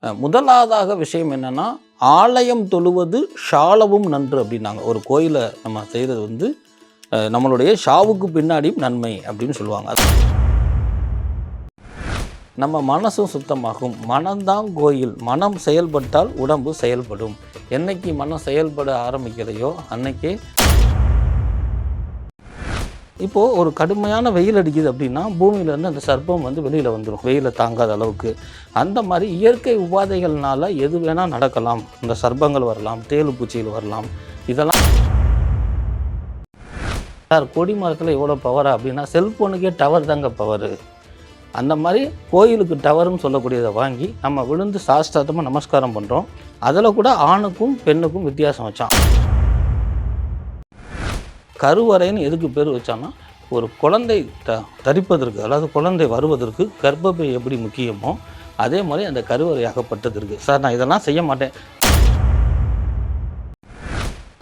முதலாவதாக விஷயம் என்னென்னா ஆலயம் தொழுவது ஷாலவும் நன்று அப்படின்னாங்க. ஒரு கோயிலை நம்ம செய்கிறது வந்து நம்மளுடைய ஷாவுக்கு பின்னாடியும் நன்மை அப்படின்னு சொல்லுவாங்க. அது நம்ம மனசும் சுத்தமாகும். மனம்தான் கோயில். மனம் செயல்பட்டால் உடம்பு செயல்படும். என்னைக்கு மனம் செயல்பட ஆரம்பிக்கிறதையோ அன்னைக்கே இப்போது ஒரு கடுமையான வெயில் அடிக்குது அப்படின்னா பூமியிலேருந்து அந்த சர்ப்பம் வந்து வெளியில் வந்துடும் வெயிலை தாங்காத அளவுக்கு. அந்த மாதிரி இயற்கை உபாதைகள்னால எது வேணால் நடக்கலாம். இந்த சர்ப்பங்கள் வரலாம் தேலு பூச்சிகள் வரலாம். இதெல்லாம் சார் கொடி மரத்தில் எவ்வளோ பவரா அப்படின்னா செல்ஃபோனுக்கே டவர் தாங்க பவரு அந்த மாதிரி கோயிலுக்கு டவர்னு சொல்லக்கூடியதை வாங்கி நம்ம விழுந்து சாஸ்திரத்தமாக நமஸ்காரம் பண்ணுறோம் அதில் கூட ஆணுக்கும் பெண்ணுக்கும் வித்தியாசம் வச்சான். கருவறைன்னு எதுக்கு பேர் வச்சான்னா ஒரு குழந்தை த தரிப்பதற்கு அதாவது குழந்தை வருவதற்கு கர்ப்பப்பை எப்படி முக்கியமோ அதே மாதிரி அந்த கருவறை அகப்பட்டது இருக்குது சார் நான் இதெல்லாம் செய்ய மாட்டேன்.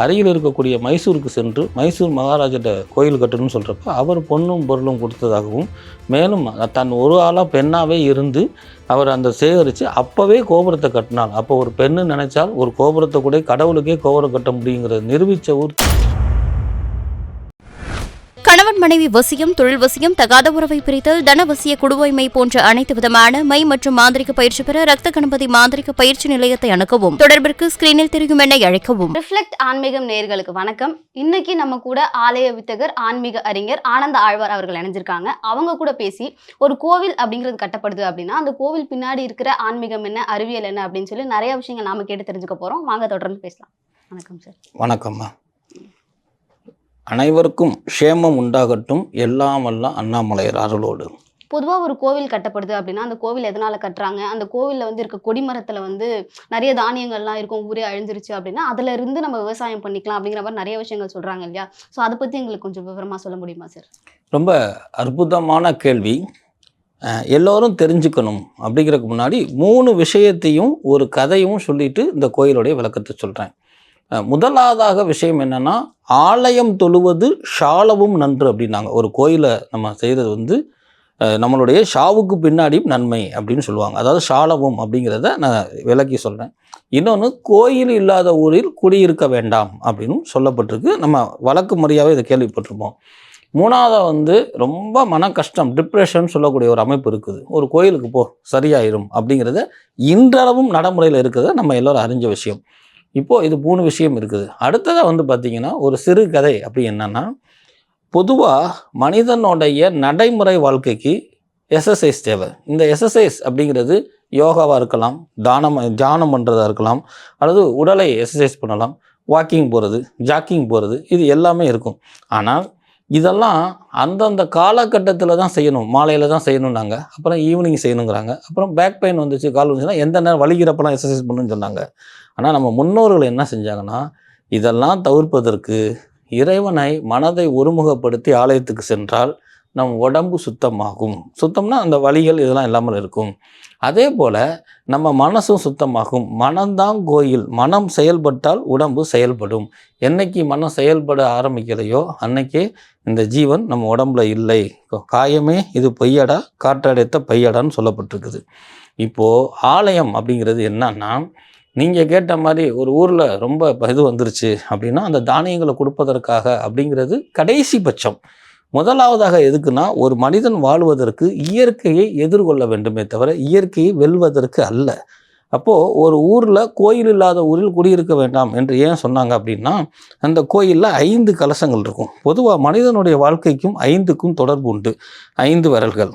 அருகில் இருக்கக்கூடிய மைசூருக்கு சென்று மைசூர் மகாராஜிட்ட கோயில் கட்டணும்னு சொல்கிறப்ப அவர் பொண்ணும் பொருளும் கொடுத்ததாகவும் மேலும் தன் ஒரு ஆளாக பெண்ணாகவே இருந்து அவர் அந்த சேகரித்து அப்போவே கோபுரத்தை கட்டினார். அப்போ ஒரு பெண்ணு நினைச்சால் ஒரு கோபுரத்தை கூட கடவுளுக்கே கோபுரம் கட்ட முடியுங்கிறத நிரூபித்த ஊர் கணவன் மனைவி வசியம் தொழில் வசியம் தகாத உறவை பிரித்தல் தனவசிய குடுவைமை போன்ற அனைத்து விதமான மை மற்றும் மாந்திரிக பயிற்சி பெற ரத்த கணபதி மாந்திரிக பயிற்சி நிலையத்தை அணுகவும். தொடர்பிற்கு ஸ்கிரீனில் தெரியும் எண்ணை அழைக்கவும். ரிஃப்ளெக்ட் ஆன்மீகம் நேயர்களுக்கு வணக்கம். இன்னைக்கு நம்ம கூட ஆலய வித்தகர் ஆன்மீக அறிஞர் ஆனந்த ஆழ்வார் அவர்கள் இணைஞ்சிருக்காங்க. அவங்க கூட பேசி ஒரு கோவில் அப்படிங்கிறது கட்டப்படுது அப்படின்னா அந்த கோவில் பின்னாடி இருக்கிற ஆன்மீகம் என்ன அறிவியல் என்ன அப்படின்னு சொல்லி நிறைய விஷயங்கள் நாம கேட்டு தெரிஞ்சுக்க போறோம். வாங்க தொடர்ந்து பேசலாம். வணக்கம் சார். வணக்கம்மா. அனைவருக்கும் க்ஷேமம் உண்டாகட்டும். எல்லாம் வல்ல அண்ணாமலையர் அருளோடு. பொதுவாக ஒரு கோவில் கட்டப்படுது அப்படின்னா அந்த கோவில் எதனால கட்டுறாங்க? அந்த கோவிலில் வந்து இருக்க கொடிமரத்தில் வந்து நிறைய தானியங்கள்லாம் இருக்கும் ஊரே அழிஞ்சிருச்சு அப்படின்னா அதுல இருந்து நம்ம விவசாயம் பண்ணிக்கலாம் அப்படிங்கிற மாதிரி நிறைய விஷயங்கள் சொல்றாங்க இல்லையா? ஸோ அதை பத்தி எங்களுக்கு கொஞ்சம் விவரமா சொல்ல முடியுமா சார் ரொம்ப அற்புதமான கேள்வி. எல்லோரும் தெரிஞ்சுக்கணும் அப்படிங்கிறதுக்கு முன்னாடி மூணு விஷயத்தையும் ஒரு கதையும் சொல்லிட்டு இந்த கோயிலுடைய விளக்கத்தை சொல்கிறேன் முதலாவதாக விஷயம் என்னன்னா ஆலயம் தொழுவது ஷாலவும் நன்று அப்படின்னாங்க. ஒரு கோயிலை நம்ம செய்கிறது வந்து நம்மளுடைய ஷாவுக்கு பின்னாடியும் நன்மை அப்படின்னு சொல்லுவாங்க. அதாவது ஷாலவும் அப்படிங்கிறத நான் விளக்கி சொல்கிறேன் இன்னொன்று கோயில் இல்லாத ஊரில் குடியிருக்க வேண்டாம் அப்படின்னு சொல்லப்பட்டிருக்கு. நம்ம வழக்கு முறையாகவே இதை கேள்விப்பட்டிருப்போம். மூணாவது வந்து ரொம்ப மன கஷ்டம் டிப்ரெஷன் சொல்லக்கூடிய ஒரு அமைப்பு இருக்குது. ஒரு கோயிலுக்கு போ சரியாயிரும் அப்படிங்கிறத இன்றளவும் நடைமுறையில் இருக்கிறத நம்ம எல்லோரும் அறிஞ்ச விஷயம். இப்போது இது மூணு விஷயம் இருக்குது. அடுத்ததாக வந்து பார்த்திங்கன்னா ஒரு சிறு கதை அப்படி என்னென்னா பொதுவாக மனிதனுடைய நடைமுறை வாழ்க்கைக்கு எக்ஸசைஸ் தேவை. இந்த எக்ஸசைஸ் அப்படிங்கிறது யோகாவாக இருக்கலாம் தானம் தியானம் பண்ணுறதா இருக்கலாம் அல்லது உடலை எக்ஸசைஸ் பண்ணலாம் வாக்கிங் போகிறது ஜாக்கிங் போகிறது இது எல்லாமே இருக்கும். ஆனால் இதெல்லாம் அந்தந்த காலகட்டத்தில் தான் செய்யணும். மாலையில் தான் செய்யணும்னாங்க. அப்புறம் ஈவினிங் செய்யணுங்கிறாங்க. அப்புறம் பேக் பெயின் வந்துச்சு கால் வந்துச்சுன்னா எந்த நேரம் வலிக்கிறப்பெல்லாம் எக்ஸசைஸ் பண்ணணும்னு சொன்னாங்க. ஆனால் நம்ம முன்னோர்கள் என்ன செஞ்சாங்கன்னா இதெல்லாம் தவிர்ப்பதற்கு இறைவனை மனதை ஒருமுகப்படுத்தி ஆலயத்துக்கு சென்றால் நம் உடம்பு சுத்தமாகும். சுத்தம்னா அந்த வழிகள் இதெல்லாம் இல்லாமல் இருக்கும். அதே போல் நம்ம மனசும் சுத்தமாகும். மனம்தான் கோயில். மனம் செயல்பட்டால் உடம்பு செயல்படும். என்னைக்கு மனம் செயல்பட ஆரம்பிக்கிறதையோ அன்னைக்கே இந்த ஜீவன் நம்ம உடம்புல இல்லை. காயமே இது பொய்யடா காற்றடைத்த பையடான்னு சொல்லப்பட்டிருக்குது. இப்போது ஆலயம் அப்படிங்கிறது என்னன்னா நீங்கள் கேட்ட மாதிரி ஒரு ஊரில் ரொம்ப இது வந்துருச்சு அப்படின்னா அந்த தானியங்களை கொடுப்பதற்காக அப்படிங்கிறது கடைசி பட்சம். முதலாவதாக எதுக்குன்னா ஒரு மனிதன் வாழ்வதற்கு இயற்கையை எதிர்கொள்ள வேண்டுமே தவிர இயற்கையை வெல்வதற்கு அல்ல. அப்போது ஒரு ஊரில் கோயில் இல்லாத ஊரில் குடியிருக்க வேண்டாம் என்று ஏன் சொன்னாங்க அப்படின்னா அந்த கோயிலில் ஐந்து கலசங்கள் இருக்கும். பொதுவாக மனிதனுடைய வாழ்க்கைக்கும் ஐந்துக்கும் தொடர்பு உண்டு. ஐந்து விரல்கள்.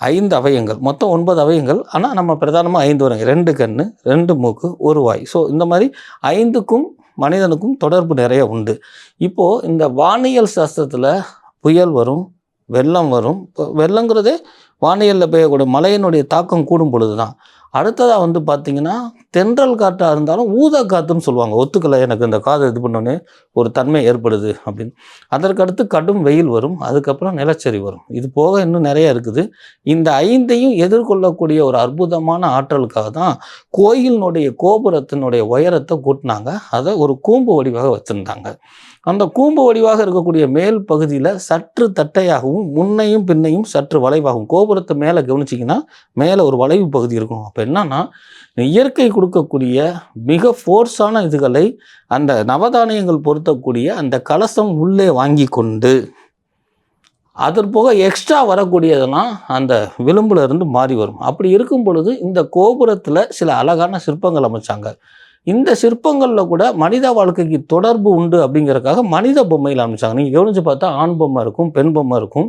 ஐந்து அவயங்கள். மொத்தம் ஒன்பது அவயங்கள். ஆனால் நம்ம பிரதானமாக ஐந்து வரும் ரெண்டு கண் ரெண்டு மூக்கு ஒரு வாய். ஸோ இந்த மாதிரி ஐந்துக்கும் மனிதனுக்கும் தொடர்பு நிறைய உண்டு. இப்போது இந்த வானியல் சாஸ்திரத்தில் புயல் வரும் வெள்ளம் வரும். இப்போ வெள்ளங்கிறதே வானியலில் பெய்யக்கூடிய மழையினுடைய தாக்கம் கூடும் பொழுது தான் அடுத்ததாக வந்து பார்த்திங்கன்னா தென்றல் காற்றாக இருந்தாலும் ஊதா காற்றுன்னு சொல்லுவாங்க. ஒத்துக்கலை எனக்கு இந்த காதை இது பண்ணோன்னே ஒரு தன்மை ஏற்படுது அப்படின்னு. அதற்கடுத்து கடும் வெயில் வரும் அதுக்கப்புறம் நிலச்சரி வரும். இது போக இன்னும் நிறைய இருக்குது. இந்த ஐந்தையும் எதிர்கொள்ளக்கூடிய ஒரு அற்புதமான ஆற்றலுக்காக தான் கோயிலினுடைய கோபுரத்தினுடைய உயரத்தை கூட்டினாங்க. அதை ஒரு கூம்பு வடிவாக வச்சுருந்தாங்க. அந்த கூம்பு வடிவாக இருக்கக்கூடிய மேல் பகுதியில் சற்று தட்டையாகவும் முன்னையும் பின்னையும் சற்று வளைவாகும் கோபுரத்தை மேலே கவனிச்சிங்கன்னா மேலே ஒரு வளைவு பகுதி இருக்கும். அப்போ என்னன்னா இயற்கை கொடுக்கக்கூடிய மிக ஃபோர்ஸான இதுகளை அந்த நவதானியங்கள் பொருத்தக்கூடிய அந்த கலசம் உள்ளே வாங்கி கொண்டு அதன் போக எக்ஸ்ட்ரா வரக்கூடியதெல்லாம் அந்த விளிம்புல இருந்து மாறி வரும். அப்படி இருக்கும் பொழுது இந்த கோபுரத்தில் சில அழகான சிற்பங்கள் அமைச்சாங்க. இந்த சிற்பங்களில் கூட மனித வாழ்க்கைக்கு தொடர்பு உண்டு அப்படிங்கிறக்காக மனித பொம்மையில் அமைச்சாங்க. நீங்கள் கவனிச்சு பார்த்தா ஆண் பொம்மை இருக்கும் பெண் பொம்மை இருக்கும்.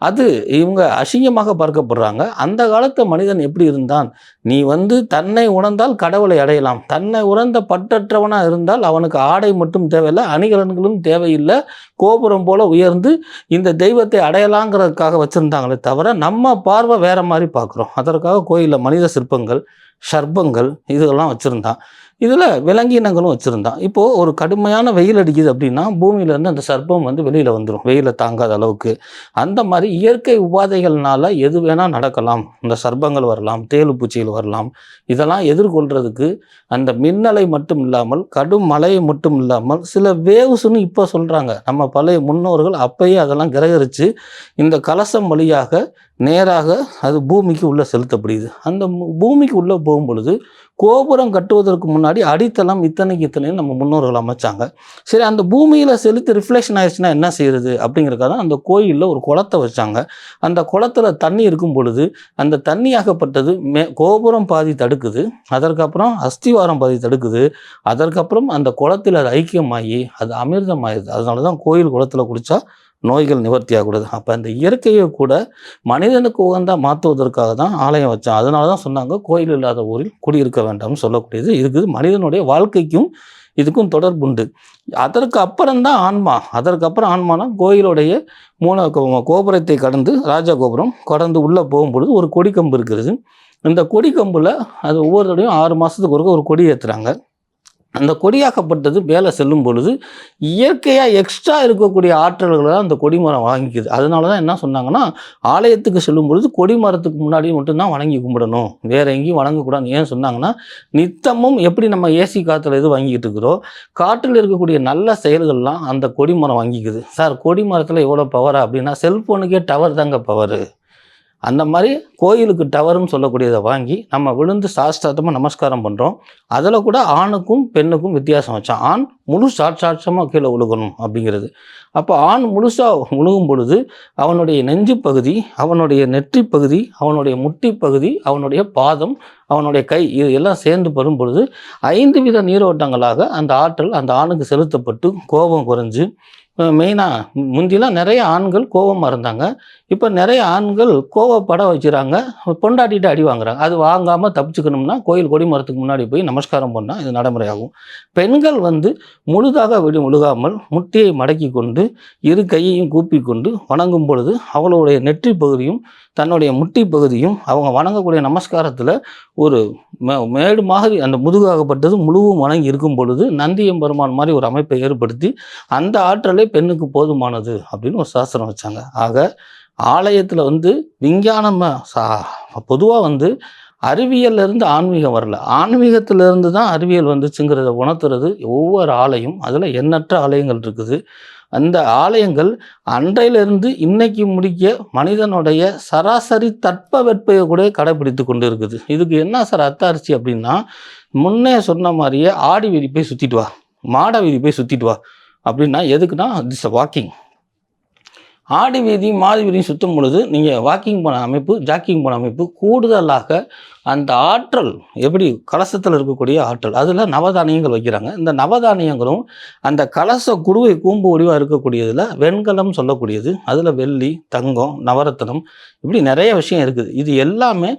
அது இவங்க அசிங்கமாக பார்க்கப்படுறாங்க. அந்த காலத்து மனிதன் எப்படி இருந்தான்? நீ வந்து தன்னை உணர்ந்தால் கடவுளை அடையலாம். தன்னை உணர்ந்த பற்றற்றவனாக இருந்தால் அவனுக்கு ஆடை மட்டும் தேவையில்லை அணிகலன்களும் தேவையில்லை கோபுரம் போல உயர்ந்து இந்த தெய்வத்தை அடையலாங்கிறதுக்காக வச்சுருந்தாங்களே தவிர நம்ம பார்வை வேறு மாதிரி பார்க்குறோம். அதற்காக கோயிலில் மனித சிற்பங்கள் சர்ப்பங்கள் இதெல்லாம் வச்சுருந்தான். இதில் விலங்கினங்களும் வச்சுருந்தான். இப்போது ஒரு கடுமையான வெயில் அடிக்குது அப்படின்னா பூமியிலேருந்து அந்த சர்ப்பம் வந்து வெளியில் வந்துடும் வெயிலை தாங்காத அளவுக்கு. அந்த மாதிரி இயற்கை உபாதைகள்னால எது வேணால் நடக்கலாம். இந்த சர்ப்பங்கள் வரலாம் தேலு பூச்சிகள் வரலாம். இதெல்லாம் எதிர்கொள்கிறதுக்கு அந்த மின்னலை மட்டும் இல்லாமல் கடும் மழையை மட்டும் இல்லாமல் சில வேவ்ஸ்னு இப்போ சொல்கிறாங்க நம்ம பழைய முன்னோர்கள் அப்பயே அதெல்லாம் கிரகரித்து இந்த கலசம் வழியாக நேராக அது பூமிக்கு உள்ளே செலுத்தப்படுது அந்த பூமிக்கு உள்ளே போகும் பொழுது கோபுரம் கட்டுவதற்கு முன்னாடி அடித்தளம் இத்தனைக்கு இத்தனை நம்ம முன்னோர்கள் அமைச்சாங்க. சரி அந்த பூமியில் செலுத்தி ரிஃப்ளெக்ஷன் ஆயிடுச்சுன்னா என்ன செய்யறது? அப்படிங்கிறக்காக தான் அந்த கோயிலில் ஒரு குளத்தை வச்சாங்க. அந்த குளத்தில் தண்ணி இருக்கும் பொழுது அந்த தண்ணியாகப்பட்டது மே கோபுரம் பாதி தடுக்குது. அதற்கப்புறம் அஸ்திவாரம் பாதி தடுக்குது. அதற்கப்புறம் அந்த குளத்தில் அது ஐக்கியமாகி அது அமிர்தமாயிருது அதனால தான் கோயில் குளத்தில் குடித்தா நோய்கள் நிவர்த்தியாகக்கூடாது. அப்போ அந்த இயற்கையை கூட மனிதனுக்கு உகந்தா மாற்றுவதற்காக தான் ஆலயம் வச்சான் அதனால தான் சொன்னாங்க கோயில் இல்லாத ஊரில் குடியிருக்க வேண்டாம்னு சொல்லக்கூடியது. இருக்குது மனிதனுடைய வாழ்க்கைக்கும் இதுக்கும் தொடர்புண்டு அதற்கு அப்புறம்தான் ஆன்மா. அதற்கு அப்புறம் ஆன்மானா கோயிலுடைய மூல கோ- கோபுரத்தை கடந்து ராஜா கோபுரம் கடந்து உள்ளே போகும்பொழுது ஒரு கொடிக்கம்பு இருக்கிறது. இந்த கொடிக்கம்பில் அது ஒவ்வொருத்தரையும் ஆறு மாதத்துக்கு ஒருக்க ஒரு கொடி ஏற்றுறாங்க அந்த கொடியாக்கப்பட்டது மேலே செல்லும் பொழுது இயற்கையாக எக்ஸ்ட்ரா இருக்கக்கூடிய ஆற்றல்களை தான் அந்த கொடிமரம் வாங்கிக்குது. அதனால தான் என்ன சொன்னாங்கன்னா ஆலயத்துக்கு செல்லும் பொழுது கொடிமரத்துக்கு முன்னாடி மட்டும்தான் வணங்கி கும்பிடணும். வேற எங்கேயும் வணங்கக்கூடாது. ஏன் சொன்னாங்கன்னா நித்தமும் எப்படி நம்ம ஏசி காற்றுல இது வாங்கிக்கிட்டு இருக்கிறோம் காற்றில் இருக்கக்கூடிய நல்ல செயல்கள்லாம் அந்த கொடிமரம் வாங்கிக்குது. சார் கொடிமரத்தில் எவ்வளோ பவரா அப்படின்னா செல்ஃபோனுக்கே டவர் தாங்க பவரு அந்த மாதிரி கோயிலுக்கு டவர்னு சொல்லக்கூடியதை வாங்கி நம்ம விழுந்து சாஸ்திரத்தமாக நமஸ்காரம் பண்ணுறோம் அதில் கூட ஆணுக்கும் பெண்ணுக்கும் வித்தியாசம் வச்சான் ஆண் முழு சாட்சாட்சமாக கீழே விழுகணும் அப்படிங்கிறது. அப்போ ஆண் முழுசாக விழுகும் பொழுது அவனுடைய நெஞ்சு பகுதி அவனுடைய நெற்றி பகுதி அவனுடைய முட்டி பகுதி அவனுடைய பாதம் அவனுடைய கை இது எல்லாம் சேர்ந்து வரும் பொழுது ஐந்து வித நீரோட்டங்களாக அந்த ஆற்றல் அந்த ஆணுக்கு செலுத்தப்பட்டு கோபம் குறைஞ்சு மெயினாக முந்திலாம் நிறைய ஆண்கள் கோபமாக இருந்தாங்க. இப்போ நிறைய ஆண்கள் கோவப்பட வச்சுறாங்க பொண்டாட்டிகிட்ட அடி வாங்குறாங்க. அது வாங்காமல் தப்பிச்சுக்கணும்னா கோயில் கொடிமரத்துக்கு முன்னாடி போய் நமஸ்காரம் பண்ணால் இது நடைமுறையாகும். பெண்கள் வந்து முழுதாக விடு முழுகாமல் முட்டியை மடக்கி கொண்டு இரு கையையும் கூப்பி கொண்டு வணங்கும் பொழுது அவளுடைய நெற்றி பகுதியும் தன்னுடைய முட்டி பகுதியும் அவங்க வணங்கக்கூடிய நமஸ்காரத்தில் ஒரு மே- மேடு மாதிரி அந்த முதுகாகப்பட்டது முழுவும் வணங்கி இருக்கும் பொழுது நந்தியம் பெருமான் மாதிரி ஒரு அமைப்பை ஏற்படுத்தி அந்த ஆற்றலே பெண்ணுக்கு போதுமானது அப்படின்னு ஒரு சாஸ்திரம் வச்சாங்க. ஆக ஆலயத்தில் வந்து விஞ்ஞானம் பொதுவாக வந்து அறிவியல்லேருந்து ஆன்மீகம் வரல. ஆன்மீகத்திலேருந்து தான் அறிவியல் வந்துச்சுங்கிறத உணர்த்துறது ஒவ்வொரு ஆலயம். அதில் எண்ணற்ற ஆலயங்கள் இருக்குது. அந்த ஆலயங்கள் அன்றையிலிருந்து இன்னைக்கு முடிக்க மனிதனுடைய சராசரி தட்பவெப்பையை கூட கடைபிடித்து கொண்டு இருக்குது இதுக்கு என்ன சார் அத்தாரிச்சி அப்படின்னா முன்னே சொன்ன மாதிரியே ஆடி வீதி போய் சுற்றிட்டு வா மாட வீதி போய் சுற்றிட்டு வா அப்படின்னா எதுக்குன்னா திஸ் வாக்கிங் ஆடி வீதியும் மாடி வீதியும் சுற்றும் பொழுது நீங்கள் வாக்கிங் போன அமைப்பு ஜாக்கிங் போன அமைப்பு கூடுதலாக அந்த ஆற்றல் எப்படி கலசத்தில் இருக்கக்கூடிய ஆற்றல் அதில் நவதானியங்கள் வைக்கிறாங்க. இந்த நவதானியங்களும் அந்த கலச குடுவை கூம்பு வடிவாக இருக்கக்கூடியதில் வெண்கலம் சொல்லக்கூடியது. அதில் வெள்ளி தங்கம் நவரத்தனம் இப்படி நிறைய விஷயம் இருக்குது. இது எல்லாமே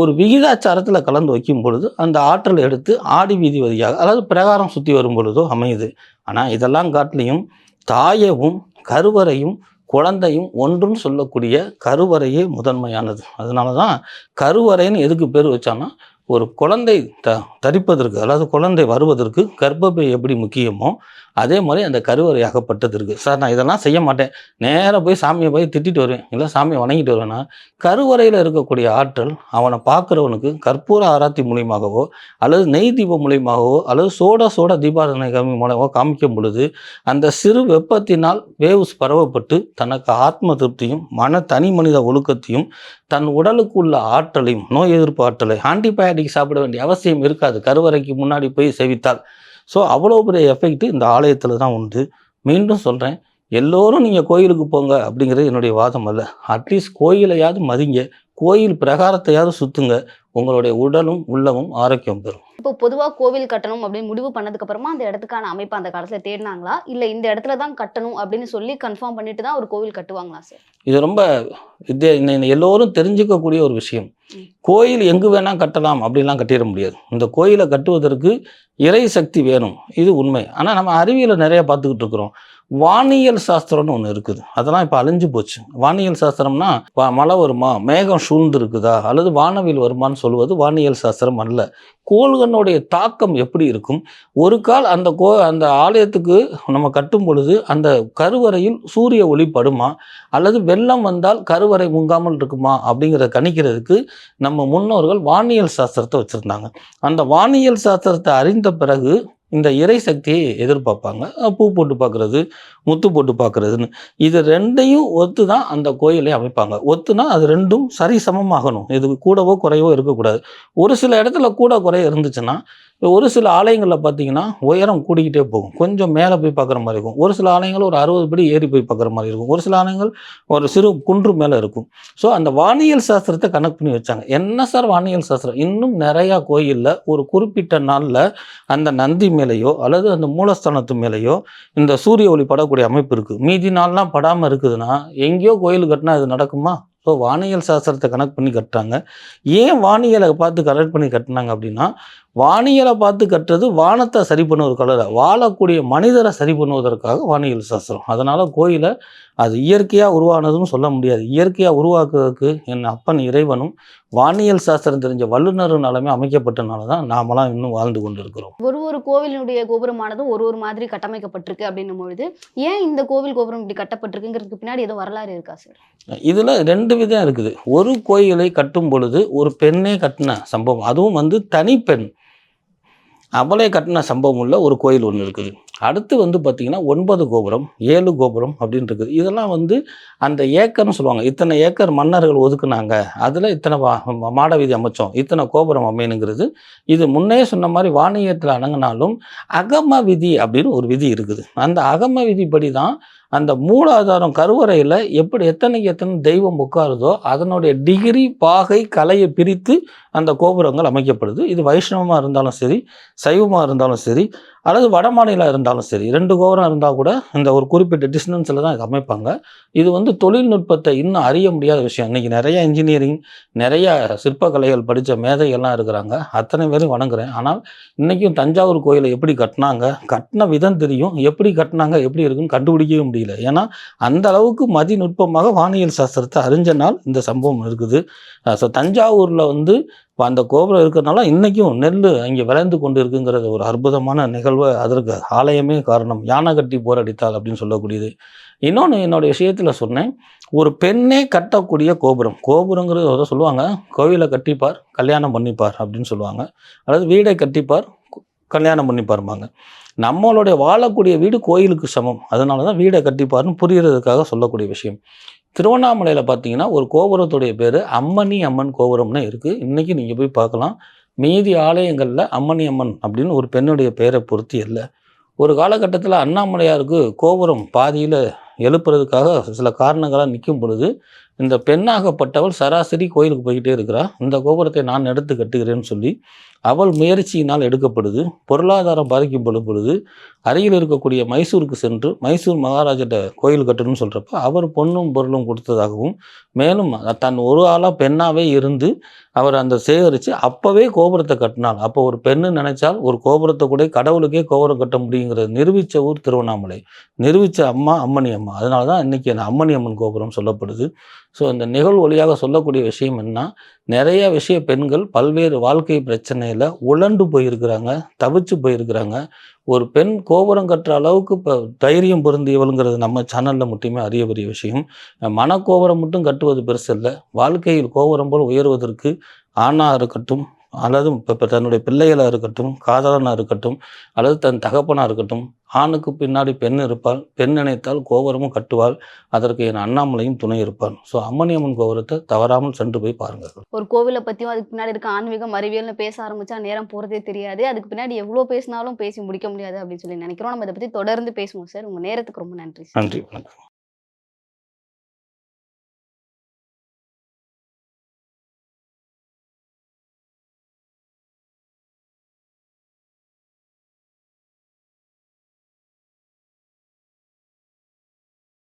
ஒரு விகிதாச்சாரத்தில் கலந்து வைக்கும் பொழுது அந்த ஆற்றலை எடுத்து ஆடி வீதி வழியாக அதாவது பிரகாரம் சுற்றி வரும் பொழுதோ அமையுது. ஆனால் இதெல்லாம் காட்டிலையும் தாயவும் கருவறையும் குழந்தையும் ஒன்றுன்னு சொல்லக்கூடிய கருவறையே முதன்மையானது. அதனால தான் கருவறைன்னு எதுக்கு பேர் வச்சான்னா ஒரு குழந்தை த தரிப்பதற்கு அதாவது குழந்தை வருவதற்கு கர்ப்பப்பை எப்படி முக்கியமோ அதே மாதிரி அந்த கருவறை அகப்பட்டது இருக்குது சார் நான் இதெல்லாம் செய்ய மாட்டேன். நேராக போய் சாமியை போய் திட்டிட்டு வருவேன். இல்லை சாமியை வணங்கிட்டு வருவேன்னா கருவறையில் இருக்கக்கூடிய ஆற்றல் அவனை பார்க்குறவனுக்கு கற்பூர ஆராத்தி மூலியமாகவோ அல்லது நெய் தீபம் மூலியமாகவோ அல்லது சோடா சோடா தீபாராதனை மூலமாக காமிக்கும் பொழுது அந்த சிறு வெப்பத்தினால் வேவ்ஸ் பரவப்பட்டு தனக்கு ஆத்ம திருப்தியும் மன தனி மனித ஒழுக்கத்தையும் தன் உடலுக்கு உள்ள ஆற்றலையும் நோய் எதிர்ப்பு ஆற்றலை ஆன்டிபயோட்டிக் சாப்பிட வேண்டிய அவசியம் இருக்காது. கருவறைக்கு முன்னாடி போய் செவித்தால் ஸோ அவ்வளோ பெரிய எஃபெக்ட் இந்த ஆலயத்தில் தான் உண்டு. மீண்டும் சொல்கிறேன் எல்லோரும் நீங்கள் கோயிலுக்கு போங்க அப்படிங்கிறது என்னுடைய வாதம் அல்ல. அட்லீஸ்ட் கோயிலையாவது மதிங்க. கோயில் பிரகாரத்தையாவது சுத்துங்க. உங்களுடைய உடலும் உள்ளமும் ஆரோக்கியம் பெறும். இப்போ பொதுவாக கோவில் கட்டணும் அப்படின்னு முடிவு பண்ணதுக்கு அப்புறமா அந்த இடத்துக்கான அமைப்பு அந்த காலத்துல தேடினாங்களா? இல்ல இந்த இடத்துல தான் கட்டணும் அப்படின்னு சொல்லி கன்ஃபார்ம் பண்ணிட்டு தான் ஒரு கோவில் கட்டுவாங்களா சார் இது ரொம்ப வித்தியா எல்லோரும் தெரிஞ்சுக்கக்கூடிய ஒரு விஷயம். கோயில் எங்கு வேணா கட்டலாம் அப்படிலாம் கட்டிட முடியாது. இந்த கோயிலை கட்டுவதற்கு இறை சக்தி வேணும். இது உண்மை. ஆனால் நம்ம அறிவியலை நிறைய பார்த்துக்கிட்டு இருக்கிறோம். வானியல் சாஸ்திரம்னு ஒன்று இருக்குது. அதெல்லாம் இப்போ அழிஞ்சு போச்சு. வானியல் சாஸ்திரம்னா மழை வருமா? மேகம் சூழ்ந்திருக்குதா? அல்லது வானவில் வருமான்னு சொல்வது வானியல் சாஸ்திரம் அல்ல. கோள்களுடைய தாக்கம் எப்படி இருக்கும்? ஒரு கால் அந்த கோ அந்த ஆலயத்துக்கு நம்ம கட்டும் பொழுது அந்த கருவறையில் சூரிய ஒளி படுமா? அல்லது வெள்ளம் வந்தால் கருவறை முங்காமல் இருக்குமா? அப்படிங்கிறத கணிக்கிறதுக்கு நம்ம முன்னோர்கள் வானியல் சாஸ்திரத்தை வச்சுருந்தாங்க. அந்த வானியல் சாஸ்திரத்தை அறிந்த பிறகு இந்த இறை சக்தியை எதிர்பார்ப்பாங்க. பூ போட்டு பார்க்குறது முத்து போட்டு பார்க்குறதுன்னு. இது ரெண்டையும் ஒத்து தான் அந்த கோயிலை அமைப்பாங்க. ஒத்துனா அது ரெண்டும் சரிசமமாகணும். இது கூடவோ குறையவோ இருக்கக்கூடாது. ஒரு சில இடத்துல கூட குறைய இருந்துச்சுன்னா இப்போ ஒரு சில ஆலயங்களில் பார்த்தீங்கன்னா உயரம் கூடிக்கிட்டே போகும். கொஞ்சம் மேலே போய் பார்க்குற மாதிரி இருக்கும். ஒரு சில ஆலயங்கள் ஒரு அறுபது படி ஏறி போய் பார்க்குற மாதிரி இருக்கும். ஒரு சில ஆலயங்கள் ஒரு சிறு குன்று மேலே இருக்கும். ஸோ அந்த வானியல் சாஸ்திரத்தை கணக்கு பண்ணி வச்சாங்க. என்ன சார் வானியல் சாஸ்திரம்? இன்னும் நிறையா கோயிலில் ஒரு குறிப்பிட்ட நாளில் அந்த நந்தி மேலேயோ அல்லது அந்த மூலஸ்தானத்து மேலேயோ இந்த சூரிய ஒளி படக்கூடிய அமைப்பு இருக்குது மீதி நாள்லாம் படாமல் இருக்குதுன்னா எங்கேயோ கோயில் கட்டினா இது நடக்குமா? ஸோ வானியல் சாஸ்திரத்தை கணக்கு பண்ணி கட்டுறாங்க. ஏன் வானியலை பார்த்து கரெக்ட் பண்ணி கட்டினாங்க அப்படின்னா வானியலை பார்த்து கட்டுறது வானத்தை சரி பண்ணுவதற்காக வாழக்கூடிய மனிதரை சரி பண்ணுவதற்காக வானியல் சாஸ்திரம். அதனால் கோயிலை அது இயற்கையாக உருவானதுன்னு சொல்ல முடியாது. இயற்கையாக உருவாக்குறதுக்கு என் அப்பன் இறைவனும் வானியல் சாஸ்திரம் தெரிஞ்ச வல்லுநர்னாலுமே அமைக்கப்பட்டனால தான் நாமெல்லாம் இன்னும் வாழ்ந்து கொண்டு இருக்கிறோம் ஒரு ஒரு கோவிலினுடைய கோபுரமானதும் ஒரு ஒரு மாதிரி கட்டமைக்கப்பட்டிருக்கு அப்படின்னும் பொழுது ஏன் இந்த கோவில் கோபுரம் இப்படி கட்டப்பட்டிருக்குங்கிறதுக்கு பின்னாடி ஏதோ வரலாறு இருக்கா சார்? இதில் ரெண்டு விதம் இருக்குது. ஒரு கோயிலை கட்டும் பொழுது ஒரு பெண்ணே கட்டின சம்பவம். அதுவும் வந்து தனிப்பெண். அவளே கட்டின சம்பவம் உள்ள ஒரு கோயில் ஒன்று இருக்குது. அடுத்து வந்து பார்த்திங்கன்னா ஒன்பது கோபுரம் ஏழு கோபுரம் அப்படின்னு இருக்குது. இதெல்லாம் வந்து அந்த ஏக்கர்னு சொல்லுவாங்க. இத்தனை ஏக்கர் மன்னர்கள் ஒதுக்குனாங்க. அதில் இத்தனை வா- மாட வீதி அமைச்சோம். இத்தனை கோபுரம் அமையணுங்கிறது. இது முன்னே சொன்ன மாதிரி வாணியத்தில் அணங்கினாலும் அகம விதி அப்படின்னு ஒரு விதி இருக்குது. அந்த அகம விதிப்படி தான் அந்த மூலாதாரம் கருவறையில் எப்படி எத்தனைக்கு எத்தனை தெய்வம் உட்காருதோ அதனுடைய டிகிரி பாகை கலையை பிரித்து அந்த கோபுரங்கள் அமைக்கப்படுது. இது வைஷ்ணவமாக இருந்தாலும் சரி சைவமாக இருந்தாலும் சரி அல்லது வடமாநிலம் இருந்தாலும் சரி ரெண்டு கோபுரம் இருந்தால் கூட இந்த ஒரு குறிப்பிட்ட டிஸ்டன்ஸில் தான் இது அமைப்பாங்க. இது வந்து தொழில்நுட்பத்தை இன்னும் அறிய முடியாத விஷயம். இன்றைக்கி நிறைய இன்ஜினியரிங் நிறைய சிற்பக்கலைகள் படித்த மேதைகள்லாம் இருக்கிறாங்க. அத்தனை பேரும் வணங்குறேன். ஆனால் இன்றைக்கும் தஞ்சாவூர் கோயிலை எப்படி கட்டினாங்க கட்டின விதம் தெரியும். எப்படி கட்டினாங்க எப்படி இருக்குன்னு கண்டுபிடிக்கவே முடியல. ஏன்னா அந்த அளவுக்கு மதிநுட்பமாக வானியல் சாஸ்திரத்தை அறிஞ்ச நாள் இந்த சம்பவம் இருக்குது. ஸோ தஞ்சாவூரில் வந்து இப்போ அந்த கோபுரம் இருக்கிறதுனால இன்றைக்கும் நெல் அங்கே விளைந்து கொண்டு இருக்குங்கிறது ஒரு அற்புதமான நிகழ்வு. அதற்கு ஆலயமே காரணம். யானை கட்டி போரடித்தால் அப்படின்னு சொல்லக்கூடியது. இன்னொன்று என்னோட விஷயத்தில் சொன்னேன். ஒரு பெண்ணே கட்டக்கூடிய கோபுரம். கோபுரங்கிறது ஏதோ சொல்லுவாங்க. கோவிலை கட்டிப்பார் கல்யாணம் பண்ணிப்பார் அப்படின்னு சொல்லுவாங்க. அல்லது வீடை கட்டிப்பார் கல்யாணம் பண்ணிப்பாருப்பாங்க நம்மளுடைய வாழக்கூடிய வீடு கோயிலுக்கு சமம். அதனால தான் வீடை கட்டிப்பார்னு புரியறதுக்காக சொல்லக்கூடிய விஷயம். திருவண்ணாமலையில் பார்த்தீங்கன்னா ஒரு கோபுரத்துடைய பேர் அம்மணி அம்மன் கோபுரம்னு இருக்குது இன்றைக்கி நீங்கள் போய் பார்க்கலாம். மீதி ஆலயங்களில் அம்மணி அம்மன் அப்படின்னு ஒரு பெண்ணுடைய பெயரை பொருத்தி இல்லை. ஒரு காலகட்டத்தில் அண்ணாமலையாருக்கு கோபுரம் பாதியில் எழுப்புறதுக்காக சில காரணங்களாக நிற்கும் பொழுது இந்த பெண்ணாகப்பட்டவள் சராசரி கோயிலுக்கு போய்கிட்டே இருக்கிறா. இந்த கோபுரத்தை நான் எடுத்து கட்டுகிறேன்னு சொல்லி அவள் முயற்சியினால் எடுக்கப்படுது. பொருளாதாரம் பாதிக்கப்படும் பொழுது அருகில் இருக்கக்கூடிய மைசூருக்கு சென்று மைசூர் மகாராஜிட்ட கோயில் கட்டணும்னு சொல்கிறப்ப அவர் பொண்ணும் பொருளும் கொடுத்ததாகவும் மேலும் தன் ஒரு ஆளாக பெண்ணாகவே இருந்து அவர் அந்த சேகரித்து அப்போவே கோபுரத்தை கட்டினாள். அப்போ ஒரு பெண்ணு நினைச்சால் ஒரு கோபுரத்தை கூட கடவுளுக்கே கோபுரம் கட்ட முடியுங்கிறத நிரூபித்த ஊர் திருவண்ணாமலை. நிரூபித்த அம்மா அம்மணி அம்மா. அதனால தான் இன்றைக்கி அந்த அம்மணி அம்மன் கோபுரம் சொல்லப்படுது. ஸோ இந்த நிகழ்வு வழியாக சொல்லக்கூடிய விஷயம் என்ன நிறைய விஷய பெண்கள் பல்வேறு வாழ்க்கை பிரச்சனையில் உழண்டு போயிருக்கிறாங்க தவிச்சு போயிருக்கிறாங்க. ஒரு பெண் கோபுரம் கட்டுற அளவுக்கு இப்போ தைரியம் பொருந்தியவளுங்கிறது நம்ம சேனலில் மட்டுமே அறிய பெரிய விஷயம். மனக்கோபுரம் மட்டும் கட்டுவது பெருசு இல்லை வாழ்க்கையில் கோபுரம் போல் உயர்வதற்கு ஆணாக இருக்கட்டும் அல்லது இப்போ தன்னுடைய பிள்ளைகளாக இருக்கட்டும் காதலனாக இருக்கட்டும் அல்லது தன் தகப்பனாக இருக்கட்டும் ஆணுக்கு பின்னாடி பெண் இருப்பாள் பெண் நினைத்தால் கோபுரமும் கட்டுவாள் அதற்கு என் அண்ணாமலையும் துணை இருப்பான். ஸோ அம்மணியம்மன் கோபுரத்தை தவறாமல் சென்று போய் பாருங்கள். ஒரு கோவிலை பத்தியும் அதுக்கு பின்னாடி இருக்க ஆன்மீகம் அறிவியல்னு பேச ஆரம்பிச்சா நேரம் போறதே தெரியாது. அதுக்கு பின்னாடி எவ்வளவு பேசினாலும் பேசி முடிக்க முடியாது அப்படின்னு சொல்லி நினைக்கிறோம். நம்ம இதை பத்தி தொடர்ந்து பேசுவோம் சார். உங்க நேரத்துக்கு ரொம்ப நன்றி நன்றி வணக்கம்.